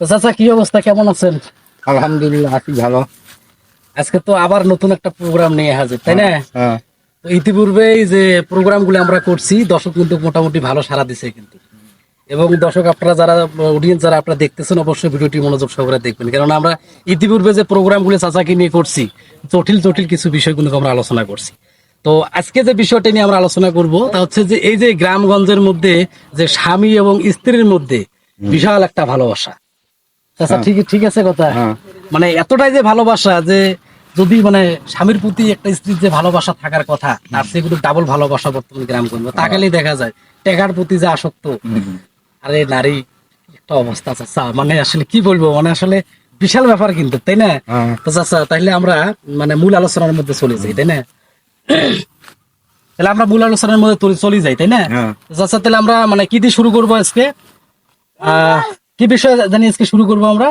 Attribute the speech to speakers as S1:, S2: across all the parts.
S1: তো চাচা কি অবস্থা? কেমন আছেন?
S2: আলহামদুলিল্লাহ আছি ভালো।
S1: আজকে তো আবার নতুন একটা প্রোগ্রাম নিয়ে হাজির তাই না?
S2: হ্যাঁ
S1: তো ইতিপূর্বে যে প্রোগ্রামগুলো আমরা করছি দর্শক কিন্তু মোটামুটি ভালো সাড়া দিছে কিন্তু। এবং দর্শক আপনারা যারা অডিয়েন্স যারা আপনারা দেখতেছেন অবশ্যই ভিডিওটি মনোযোগ সহকারে দেখবেন। কারণ আমরা ইতিপূর্বে যে প্রোগ্রামগুলো চাচাকে নিয়ে করছি জটিল জটিল কিছু বিষয়গুলো আমরা আলোচনা করছি। তো আজকে যে বিষয়টা নিয়ে আমরা আলোচনা করব তা হচ্ছে যে এই যে গ্রামগঞ্জের মধ্যে যে স্বামী এবং স্ত্রীর মধ্যে বিশাল একটা ভালোবাসা। চাচা ঠিক ঠিক আছে কথা।
S2: হ্যাঁ।
S1: মানে এতটাই যে ভালোবাসা যে যদি মানে স্বামীর প্রতি একটা স্ত্রীর যে ভালোবাসা থাকার কথা তার চেয়ে কিন্তু ডাবল ভালোবাসা বর্তমান গ্রাম গ্রামগঞ্জ তাকালেই দেখা যায়। টেকার প্রতি যে আসক্ত আরে নারী একটা অবস্থা চাচা। মানে আসলে কি বলব মানে আসলে বিশাল ব্যাপার কিন্তু তাই না?
S2: হ্যাঁ।
S1: তো চাচা তাহলে আমরা মানে মূল আলোচনার মধ্যে চলে যাই তাই না? তাহলে আমরা মূল আলোচনার মধ্যে চলে যাই তাই না?
S2: হ্যাঁ।
S1: চাচা তাহলে আমরা মানে কি দিয়ে শুরু করব আজকে? আহ কি বিষয় জানি আজকে শুরু করব আমরা?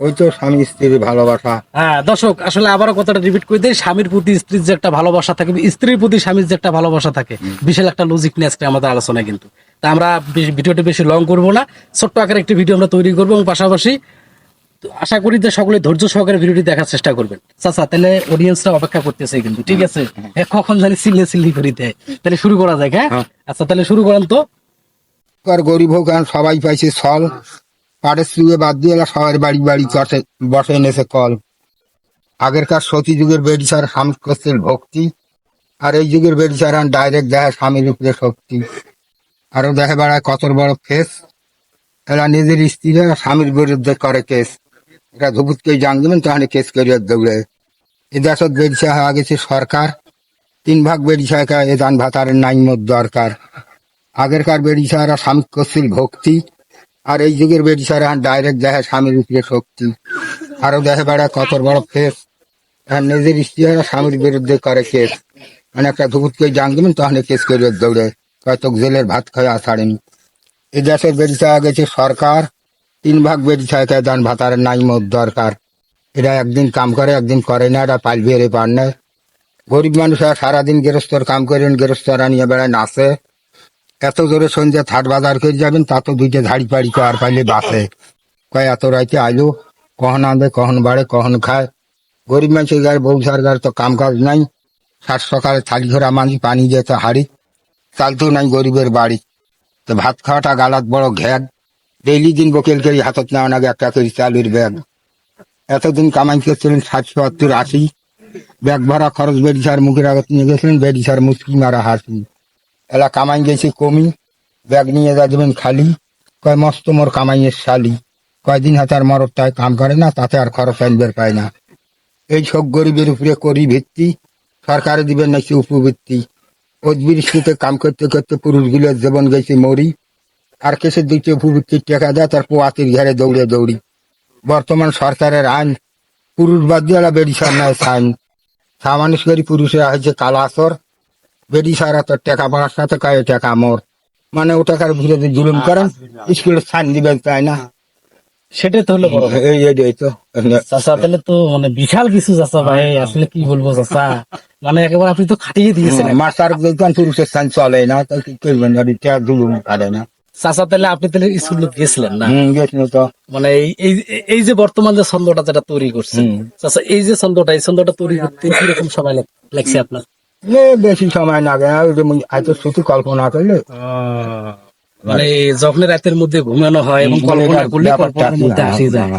S2: ওই তো স্বামী স্ত্রীর ভালোবাসা।
S1: হ্যাঁ দর্শক আসলে আবারও কথাটা রিপিট করে দিই স্বামীর প্রতি স্ত্রীর যে একটা ভালোবাসা থাকে স্ত্রীর প্রতি স্বামীর যে একটা ভালোবাসা থাকে বিশাল একটা লজিক নিয়ে আজকে আমাদের আলোচনা কিন্তু। তা আমরা ভিডিওটি বেশি লং করব না ছোট্ট আকারে একটি ভিডিও আমরা তৈরি করব এবং পাশাপাশি আশা করি যে সকলে ধৈর্য সহকারে ভিডিওটি দেখার চেষ্টা করবেন। চাচা তাহলে অডিয়েন্সরা অপেক্ষা করতেছে কিন্তু ঠিক আছে? হ্যাঁ, কখন জানি সিল্লে সিল্লি করে দেয়। তাহলে শুরু করা যায় হ্যাঁ?
S2: হ্যাঁ।
S1: আচ্ছা তাহলে শুরু করেন তো।
S2: আর গরিব হোক সবাই পাইছে ছল। পাড়ের চুয়ে বাদ দিয়ে এলা সবার বাড়ি বাড়ি করছে বসে এনেছে কল। আগেরকার সতী যুগের বেডিসার স্বামী করছে ভক্তি, আর এই যুগের বেডিসার ডাইরেক্ট দেখে স্বামীর উপরে শক্তি। আরও দেখে বেড়ায় কত বড় ফেস এরা নিজের স্ত্রীরা স্বামীর বিরুদ্ধে করে কেস। এটা ধুপুতকে জান দেবেন, তাহলে কেস করিয়ে দৌড়ে এ দেশত বেডিসা হয়ে গেছে সরকার, তিন ভাগ বেডিসা এ দান ভাতারের নাই মত দরকার। আগেরকার বেডিসারা স্বামী করছিল ভক্তি আর এই যুগের বেডিসারা ডাইরেক্ট দেখে স্বামীর উপরে শক্তি। আরও দেখে বেড়া কত বড় ফেস। আর নিজের স্ত্রীরা স্বামীর বিরুদ্ধে করে কেস। মানে একটা ধুপুতকে জান দেবেন তখন কেস করে দৌড়ে। কয়তো জেলের ভাত খাওয়া ছাড়েনি। এই দেশের বেডিসা গেছে সরকার। তিন ভাগ বেডিসা দান ভাতারের নাই মত দরকার। এরা একদিন কাম করে, একদিন করে না, এরা পাল বেড়ে পার না। গরিব মানুষরা সারাদিন গৃহস্থর কাম করেন গৃহস্থরা নিয়ে বেড়ায় নাচে। এত জোরে সন্ধ্যে থাট বাজার করে যাবেন, তা তো দুইটা ঝাড়ি পাড়ি আর পাইলে বাসে কয়, এত রাইতে আইলো, কখন আনবে, কখন বাড়ে, কখন খায়। গরিব মানুষের গায়ে বউ গায়ে তো কাম কাজ নাই। সাত সকালে থালি ঘোরা মাঝি পানি যেত হাড়ি। চালতো নাই গরিবের বাড়ি। তো ভাত খাওয়াটা গালাত বড় ঘ্যাগ ডেইলি দিন বকেল করে, হাতত নেওয়া নাগে একটা করে চালুর ব্যাগ। এতদিন কামাই করছিলেন ষাট সত্তর আশি। ব্যাগ ভরা খরচ বেডিসার মুখের আগত নিয়ে গেছিলেন বেডিসার মুসকি মারা হাসি। এলা কামাই গেছি কমি, ব্যাগ নিয়ে যা দেবেন খালি। কয়, মস্ত মোর কামাইয়ের শালি। কয়দিন হাতে আর মরদ তাই কাম করে না, তাতে আর খরচ আনবার পায় না। এই সব গরিবের উপরে করি ভিত্তি, সরকারে দিবেন নাকি উপবৃত্তি। অদবৃষ্টিতে কাম করতে করতে পুরুষগুলোর জীবন গেছে মরি। আর কেসে দুইটি উপবৃত্তির টাকা দেয় তার পোয়াতির ঘরে দৌড়ে দৌড়ি। বর্তমান সরকারের আইন পুরুষ বাদ দিয়ে বেরিসার নয় সাইন। সামানুষ করি পুরুষেরা হয়েছে কালাসর বেরিসারা তোর টাকা পড়ার সাথে কয়ে টাকা মোর। মানে ও টাকার বিরুদ্ধে জুলুম করেন স্কুলে দিবেন তাই না?
S1: সেটাই তো হলো
S2: এই এই এই তো।
S1: চাচা তাহলে তো মানে বিশাল কিছু চাচা ভাই আসলে কি বলব চাচা? মানে একেবারে আপনি তো খাটিয়ে দিয়েছেন।
S2: মাস্টার দোকান পুরুষের সাইন চলে না তো কি করবেন? জুলুম করে না।
S1: চাচা তাহলে আপনি তাহলে স্কুলে গেছিলেন না?
S2: তো।
S1: মানে এই এই- এই যে বর্তমান যে ছন্দটা যেটা তৈরি করছে। চাচা এই যে ছন্দটা এই ছন্দটা তৈরি করতে কীরকম সময় লাগছে আপনার?
S2: বেশি সময় না গে হয়তো শুধু কল্পনা করলে।
S1: মানে যখন রাতের মধ্যে ঘুমানো হয় এবং কল্পনা করলে কল্পনার মধ্যে আসে যায়।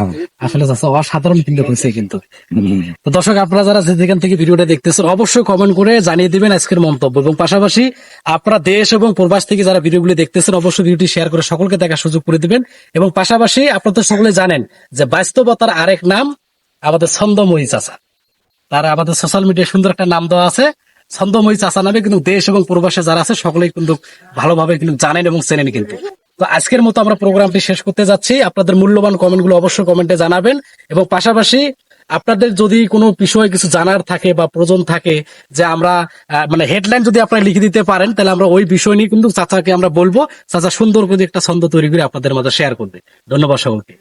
S1: আসলে চাচা অসাধারণ ফিল্ড হয়েছে কিন্তু। তো দর্শক আপনারা যারা যেখান থেকে ভিডিওটা দেখতেছেন অবশ্যই কমেন্ট করে জানিয়ে দিবেন আজকের মন্তব্য। এবং পাশাপাশি আপনারা দেশ এবং প্রবাস থেকে যারা ভিডিওগুলি দেখতেছেন অবশ্যই ভিডিওটি শেয়ার করে সকলকে দেখার সুযোগ করে দিবেন। এবং পাশাপাশি আপনারা তো সকলে জানেন যে বাস্তবতার আরেক নাম আমাদের ছন্দময়ী চাচা। তার আমাদের সোশ্যাল মিডিয়ায় সুন্দর একটা নাম দেওয়া আছে। ছন্দময়ী চাচা নামে কিন্তু দেশ এবং প্রবাসে যারা আছে, সকলেই কিন্তু ভালোভাবে কিন্তু জানেন এবং চেনেন কিন্তু। তো আজকের মতো আমরা প্রোগ্রামটি শেষ করতে যাচ্ছি। আপনাদের মূল্যবান কমেন্টগুলো অবশ্যই কমেন্টে জানাবেন এবং পাশাপাশি আপনাদের যদি কোনো বিষয়ে কিছু জানার থাকে বা প্রয়োজন থাকে যে আমরা মানে হেডলাইন যদি আপনারা লিখে দিতে পারেন, তাহলে আমরা ওই বিষয় নিয়ে কিন্তু চাচাকে আমরা বলব। চাচা সুন্দর করে একটা ছন্দ তৈরি করে আপনাদের মাঝে শেয়ার করবে। ধন্যবাদ সকলকে।